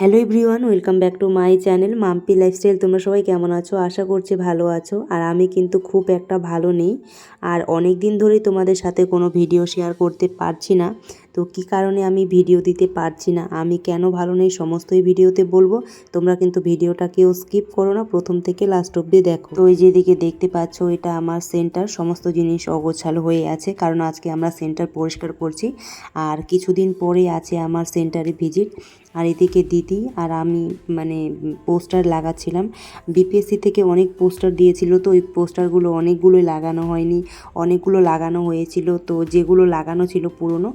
Hello everyone, welcome back to my channel Mampi lifestyle. তোমরা সবাই কেমন আছো? আশা করছি ভালো আছো। আর আমি কিন্তু খুব একটা ভালো নেই। আর অনেক দিন ধরেই তোমাদের সাথে কোনো ভিডিও শেয়ার করতে পারছি না। তো কি কারণে আমি ভিডিও দিতে পারছি না? আমি কেন ভালো নেই? সমস্তই ভিডিওতে বলব। তোমরা কিন্তু ভিডিওটা কেউ স্কিপ করো না। প্রথম থেকে লাস্ট অব্দি দেখো। তো ওই যেদিকে দেখতে পাচ্ছ, এটা আমার সেন্টার সমস্ত জিনিস অগোছালো হয়ে আছে। কারণ আজকে আমরা সেন্টার পরিষ্কার করছি। আর কিছুদিন পরে আছে আমার সেন্টারে ভিজিট আর এদিকে দিদি আর আমি মানে পোস্টার লাগাচ্ছিলাম। বিপিএসসি থেকে অনেক পোস্টার দিয়েছিল। তো ওই পোস্টারগুলো অনেকগুলোই লাগানো হয়নি। অনেকগুলো লাগানো হয়েছিল। তো যেগুলো লাগানো ছিল পুরনো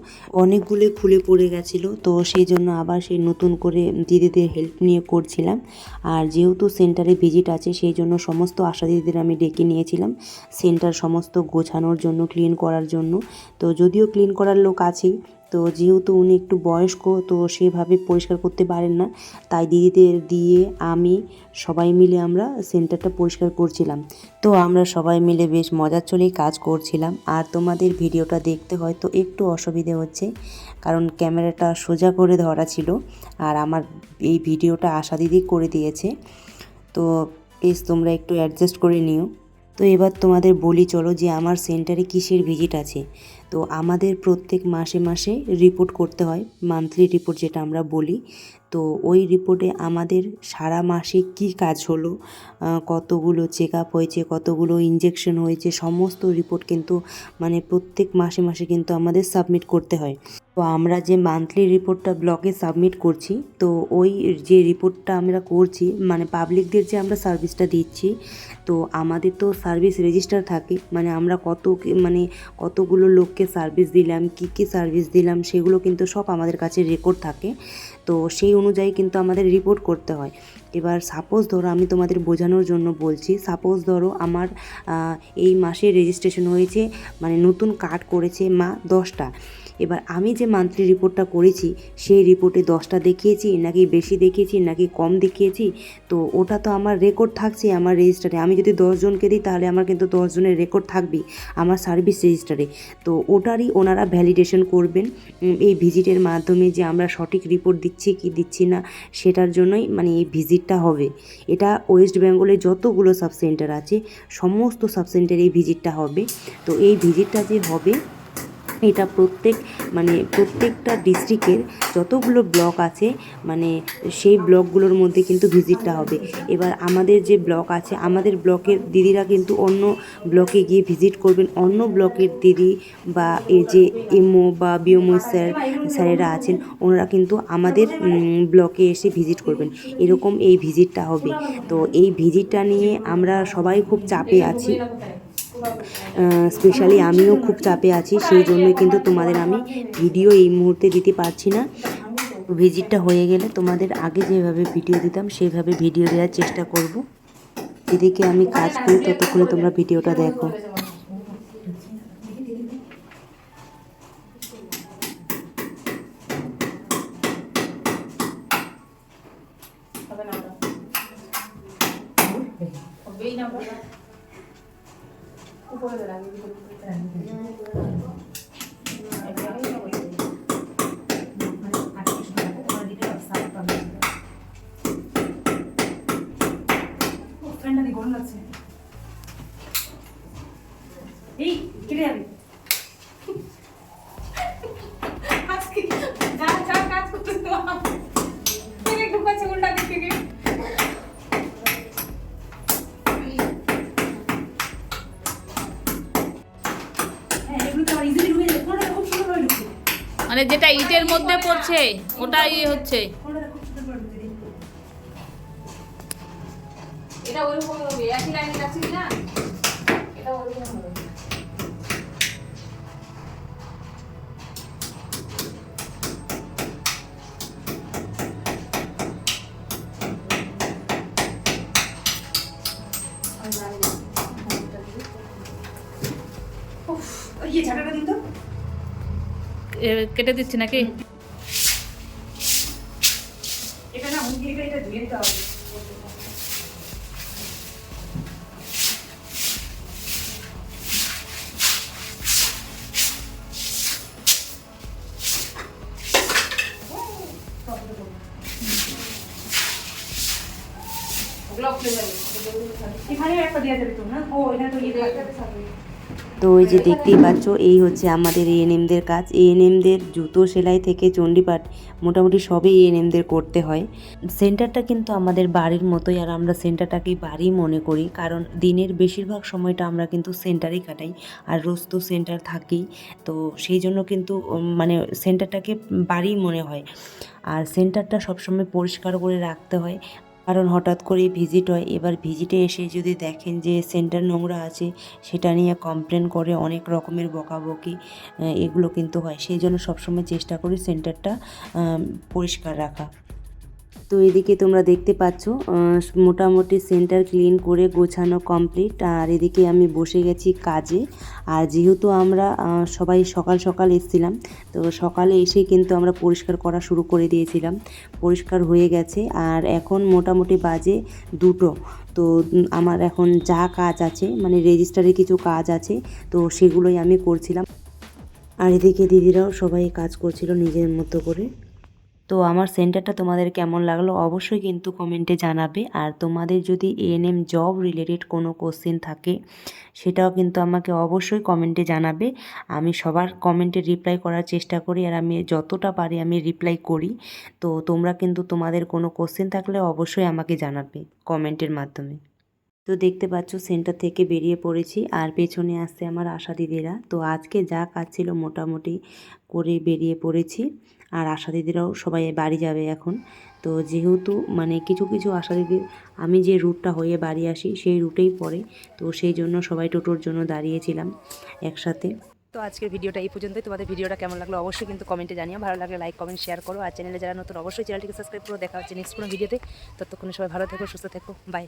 অনেকগুলো খুলে পড়ে গেছিল। তো সেই জন্য আবার সেই নতুন করে দিদিদের হেল্প নিয়ে করছিলাম। আর যেহেতু সেন্টারে ভিজিট আছে, সেই জন্য সমস্ত আশা দিদিদের আমি ডেকে নিয়েছিলাম সেন্টার সমস্ত গোছানোর জন্য ক্লিন করার জন্য। তো যদিও ক্লিন করার লোক আছেই তো যেহেতু উনি একটু বয়স্ক, তো সেভাবে পরিষ্কার করতে পারেন না। তাই দিদিদের দিয়ে আমি সবাই মিলে আমরা সেন্টারটা পরিষ্কার করছিলাম। তো আমরা সবাই মিলে বেশ মজার চলেই কাজ করছিলাম। আর তোমাদের ভিডিওটা দেখতে হয়তো একটু অসুবিধে হচ্ছে, কারণ ক্যামেরাটা সোজা করে ধরা ছিল আর আমার এই ভিডিওটা আশা দিদি করে দিয়েছে। তো প্লিজ তোমরা একটু অ্যাডজাস্ট করে নিও। তো এবার তোমাদের বলি চলো যে আমার সেন্টারে কিসের ভিজিট আছে? তো আমাদের প্রত্যেক মাসে মাসে রিপোর্ট করতে হয় মান্থলি রিপোর্ট যেটা আমরা বলি। তো ওই রিপোর্টে আমাদের সারা মাসে কি কাজ হলো কতগুলো চেক আপ হয়েছে, কতগুলো ইঞ্জেকশন হয়েছে, সমস্ত রিপোর্ট কিন্তু মানে প্রত্যেক মাসে মাসে কিন্তু আমাদের সাবমিট করতে হয়। তো আমরা যে মান্থলি রিপোর্টটা ব্লকে সাবমিট করছি, তো ওই যে রিপোর্টটা আমরা করছি মানে পাবলিকদের যে আমরা সার্ভিসটা দিচ্ছি, তো আমাদের তো সার্ভিস রেজিস্টার থাকে মানে আমরা কত মানে কতগুলো লোককে সার্ভিস দিলাম, কি কি সার্ভিস দিলাম, সেগুলো কিন্তু সব আমাদের কাছে রেকর্ড থাকে। তো সেই অনুযায়ী কিন্তু আমাদের রিপোর্ট করতে হয়। এবার সাপোজ ধরো আমি তোমাদের বোঝানোর জন্য বলছি সাপোজ ধরো আমার এই মাসে রেজিস্ট্রেশন হয়েছে মানে নতুন কার্ড করেছে মা দশটা। এবার আমি যে মান্থলি রিপোর্টটা করেছি, সেই রিপোর্টে দশটা দেখিয়েছি, নাকি বেশি দেখিয়েছি, নাকি কম দেখিয়েছি, তো ওটা তো আমার রেকর্ড থাকছে আমার রেজিস্টারে আমি যদি দশজনকে দিই, তাহলে আমার কিন্তু দশজনের রেকর্ড থাকবেই আমার সার্ভিস রেজিস্টারে তো ওটারই ওনারা ভ্যালিডেশন করবেন। এই ভিজিটের মাধ্যমে যে আমরা সঠিক রিপোর্ট দিচ্ছি, কি দিচ্ছি না, সেটার জন্যই মানে এই ভিজিটটা হবে। এটা ওয়েস্ট বেঙ্গলে যতগুলো সাব সেন্টার আছে, সমস্ত সাব সেন্টারে এই ভিজিটটা হবে। তো এই ভিজিটটা যে হবে এটা প্রত্যেক মানে প্রত্যেকটা ডিস্ট্রিক্টের যতগুলো ব্লক আছে মানে সেই ব্লকগুলোর মধ্যে কিন্তু ভিজিটটা হবে। এবার আমাদের যে ব্লক আছে, আমাদের ব্লকের দিদিরা কিন্তু অন্য ব্লকে গিয়ে ভিজিট করবেন। অন্য ব্লকের দিদি বা এই যে এমও বা বিওমো স্যার, স্যারেরা আছেন, ওনারা কিন্তু আমাদের ব্লকে এসে ভিজিট করবেন। এরকম এই ভিজিটটা হবে। তো এই ভিজিটটা নিয়ে আমরা সবাই খুব চাপে আছি। স্পেশালি আমিও খুব চাপে আছি, সেই জন্যই কিন্তু তোমাদের আমি ভিডিও এই মুহূর্তে দিতে পারছি না। ভিজিটটা হয়ে গেলে তোমাদের আগে যেভাবে ভিডিও দিতাম, সেইভাবে ভিডিও দেওয়ার চেষ্টা করব। এদিকে আমি কাজ করি, ততক্ষণে তোমরা ভিডিওটা দেখো। এই কেটে যাবে আজকে মানে যেটা ইটের মধ্যে পড়ছে ওটাই হচ্ছে। কোনটা খুব সুন্দর করে এটা ওইরকম হবে একই লাইনে যাচ্ছে না? এটা ওইরকম হবে। ইয়ে ঝাঁটাটা দিন তো এ, কেটে দিচ্ছি নাকি? এটা না মুখ দিয়ে এটা ধুয়ে দিতে হবে। ওগুলো খুলে যাবে। এখানেও একটা দেওয়া যাবে তো না? ও এখানে তো ইয়ে থাকবে। তো ওই যে দেখতেই পাচ্ছ, এই হচ্ছে আমাদের এএনএমদের কাজ। এএনএমদের জুতো সেলাই থেকে চণ্ডীপাঠ মোটামুটি সবই এএনএমদের করতে হয়। সেন্টারটা কিন্তু আমাদের বাড়ির মতোই, আর আমরা সেন্টারটাকে বাড়ি মনে করি, কারণ দিনের বেশিরভাগ সময়টা আমরা কিন্তু সেন্টারেই কাটাই, আর রোজ তো সেন্টার থাকেই। তো সেই জন্য কিন্তু মানে সেন্টারটাকে বাড়ি মনে হয়। আর সেন্টারটা সবসময় পরিষ্কার করে রাখতে হয়। কারণ হঠাৎ করে ভিজিট হয়। এবার ভিজিটে এসে যদি দেখেন যে সেন্টার নোংরা আছে, সেটা নিয়ে কমপ্লেন করে অনেক রকমের বকাবকি এগুলো কিন্তু হয়। সেই জন্য সবসময় চেষ্টা করি সেন্টারটা পরিষ্কার রাখা। তো এদিকে তোমরা দেখতে পাচ্ছ মোটামুটি সেন্টার ক্লিন করে গোছানো কমপ্লিট। আর এদিকে আমি বসে গেছি কাজে। আর যেহেতু আমরা সবাই সকাল সকাল এসেছিলাম, তো সকালে এসে কিন্তু আমরা পরিষ্কার করা শুরু করে দিয়েছিলাম। পরিষ্কার হয়ে গেছে। আর এখন মোটামুটি বাজে দুটো। তো আমার এখন যা কাজ আছে মানে রেজিস্টারে কিছু কাজ আছে, তো সেগুলোই আমি করছিলাম। আর এদিকে দিদিরাও সবাই কাজ করছিল নিজের মতো করে। তো আমার সেন্টারটা তোমাদের কেমন লাগল অবশ্যই কিন্তু কমেন্টে জানাবে। আর তোমাদের যদি এএনএম জব রিলেটেড কোনো কোশ্চেন থাকে, সেটাও কিন্তু আমাকে অবশ্যই কমেন্টে জানাবে। আমি সবার কমেন্টে রিপ্লাই করার চেষ্টা করি আর আমি যতটা পারি আমি রিপ্লাই করি। তো তোমরা কিন্তু তোমাদের কোনো কোশ্চেন থাকলে অবশ্যই আমাকে জানাবে কমেন্টের মাধ্যমে। তো দেখতে পাচ্ছ, সেন্টার থেকে বেরিয়ে পড়েছি আর পেছনে আসছে আমার আশা দিদিরা। তো আজকে যা কাজ ছিল মোটামুটি করে বেরিয়ে পড়েছি আর আশা দিদিরাও সবাই বাড়ি যাবে এখন। তো যেহেতু মানে কিছু কিছু আশা দিদির আমি যে রুটটা হয়ে বাড়ি আসি সেই রুটেই পড়ে। তো সেই জন্য সবাই টোটোর জন্য দাঁড়িয়েছিলাম একসাথে। তো আজকের ভিডিওটা এই পর্যন্তই। তোমাদের ভিডিওটা কেমন লাগল অবশ্যই কিন্তু কমেন্টে জানিও। ভালো লাগলে লাইক কমেন্ট শেয়ার করো। আর চ্যানেলে যারা নতুন, অবশ্যই চ্যানেলটিকে সাবস্ক্রাইব করো। দেখা হচ্ছে নেক্সট কোনো ভিডিওতে ততক্ষণে সবাই ভালো থেকো, সুস্থ থেকো। বাই